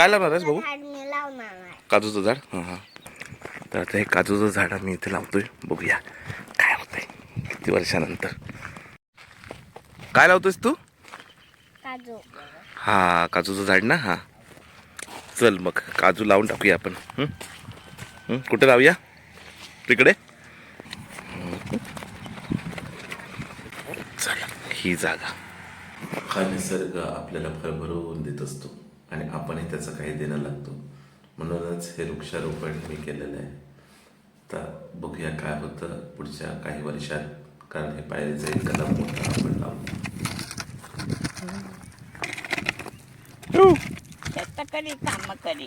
काय लावणार आहेस भाऊ काजूचं झाड? हां हां. तर आता हे काजूचं झाड आम्ही इथे लावतोय. बघूया काय होतंय किती वर्षानंतर. काय लावतोयस तू? काजू. हा काजूचं झाड ना? हा. चल मग काजू लावून टाकूया आपण? कुठे लावूया? तिकडे? हं. चला ही जागा. हा निसर्ग आपल्याला भरभरून देत असतो. आणि आपणही त्याचं काही देणं लागतो. म्हणूनच हे वृक्षारोपण मी केलेलं आहे. तर बघूया काय होतं पुढच्या काही वर्षात कारण हे पायरीचं एक कदम मोठा आपण लावतो शेत करी काम करी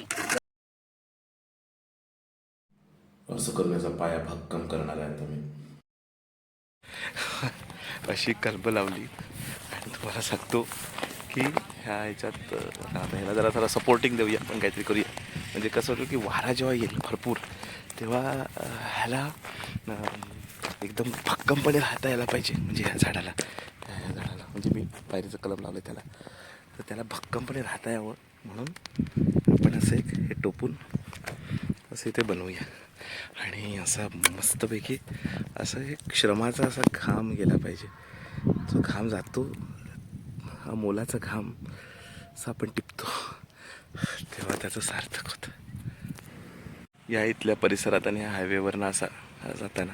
असं करण्याचा पाया भक्कम करणार आहे मी. अशी कल्प लावली आणि तुम्हाला सांगतो की ह्या ह्याच्यात आता ह्याला जरा जरा सपोर्टिंग देऊया आपण काहीतरी करूया. म्हणजे कसं होतं की वारा जेव्हा येईल भरपूर तेव्हा ह्याला एकदम भक्कमपणे राहता यायला पाहिजे म्हणजे ह्या झाडाला. ह्या झाडाला. म्हणजे मी पायरीचं कलम लावलं त्याला. तर त्याला भक्कमपणे राहता यावं म्हणून आपण असं एक हे टोपून असं इथे बनवूया. आणि असा मस्तपैकी असं एक श्रमाचा असा घाम गेला पाहिजे. जो घाम जातो हा मोलाचा घाम असा आपण टिपतो. तेव्हा त्याचं सार्थक होतं. या इथल्या परिसरात आणि ह्या हायवेवरनं असा जाताना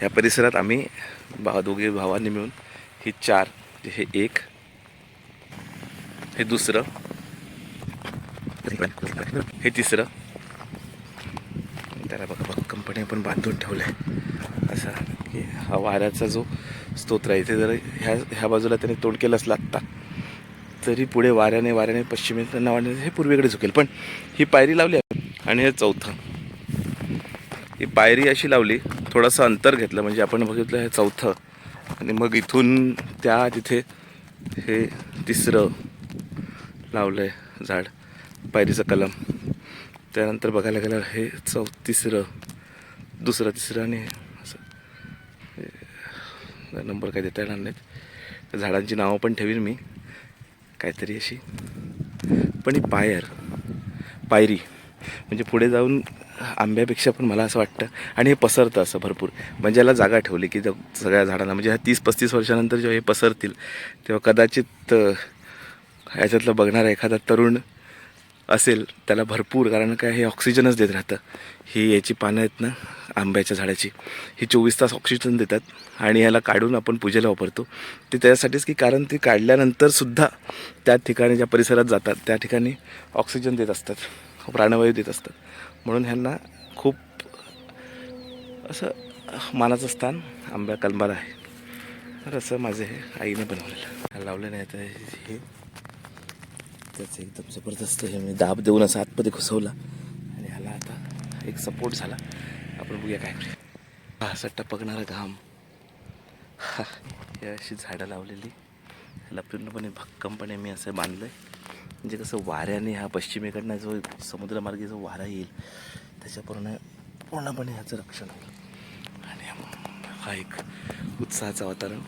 ह्या परिसरात आम्ही भा दोघे भावांनी मिळून हे चार म्हणजे हे एक हे दुसरं हे तिसरं त्याला बघा भक्कमपणे आपण बांधून ठेवलं आहे असा की हा वाऱ्याचा जो स्तोत्र आहे इथे जर ह्या ह्या बाजूला त्याने तोंड केलं असलं आत्ता तरी पुढे वाऱ्याने वाऱ्याने पश्चिमेत नावाने हे पूर्वेकडे झुकेल. पण ही पायरी लावली आहे आणि हे चौथं. ही पायरी अशी लावली थोडंसं अंतर घेतलं म्हणजे आपण बघितलं हे चौथं. आणि मग इथून त्या तिथे हे तिसरं लावलं आहे झाड पायरीचं कलम. त्यानंतर बघायला गेलं हे चौ तिसरं दुसरं तिसरं आणि हे असं. नंबर काही देता येणार नाहीत. त्या झाडांची नावं पण ठेवीन मी. काहीतरी अशी. पण ही पायर पायरी म्हणजे पुढे जाऊन आंब्यापेक्षा पण मला असं वाटतं आणि हे पसरतं असं भरपूर. म्हणजे याला जागा ठेवली की सगळ्या झाडांना म्हणजे ह्या तीस पस्तीस वर्षानंतर जेव्हा हे पसरतील तेव्हा कदाचित ह्याच्यातलं बघणारा एखादा तरुण असेल त्याला भरपूर कारण काय हे ऑक्सिजनच देत राहतं. ही याची पानं आहेत ना आंब्याच्या झाडाची. ही चोवीस तास ऑक्सिजन देतात आणि ह्याला काढून आपण पूजेला वापरतो. ते त्याच्यासाठीच की कारण ती काढल्यानंतरसुद्धा त्या ठिकाणी ज्या परिसरात जातात त्या ठिकाणी ऑक्सिजन देत असतात. प्राणवायू देत असतात. म्हणून ह्यांना खूप असं मानाचं स्थान आंब्या कलमाला आहे. तर असं माझं हे आईने बनवलेलं. लावलं नाही तर हे त्याचं एकदम जबरदस्त हे मी दाब देऊन असं आतमध्ये घुसवला. एक सपोर्ट झाला. आपण बघूया काय करूया. हा असा टपकणारा घाम. हा, हे अशी झाडं लावलेली. ह्याला पूर्णपणे भक्कमपणे मी असं बांधलं आहे म्हणजे कसं वाऱ्याने हा पश्चिमेकडनं जो समुद्रमार्गे जो वारा येईल त्याच्यापूर्ण पूर्णपणे ह्याचं रक्षण होईल. आणि हा एक उत्साहाचं वातावरण.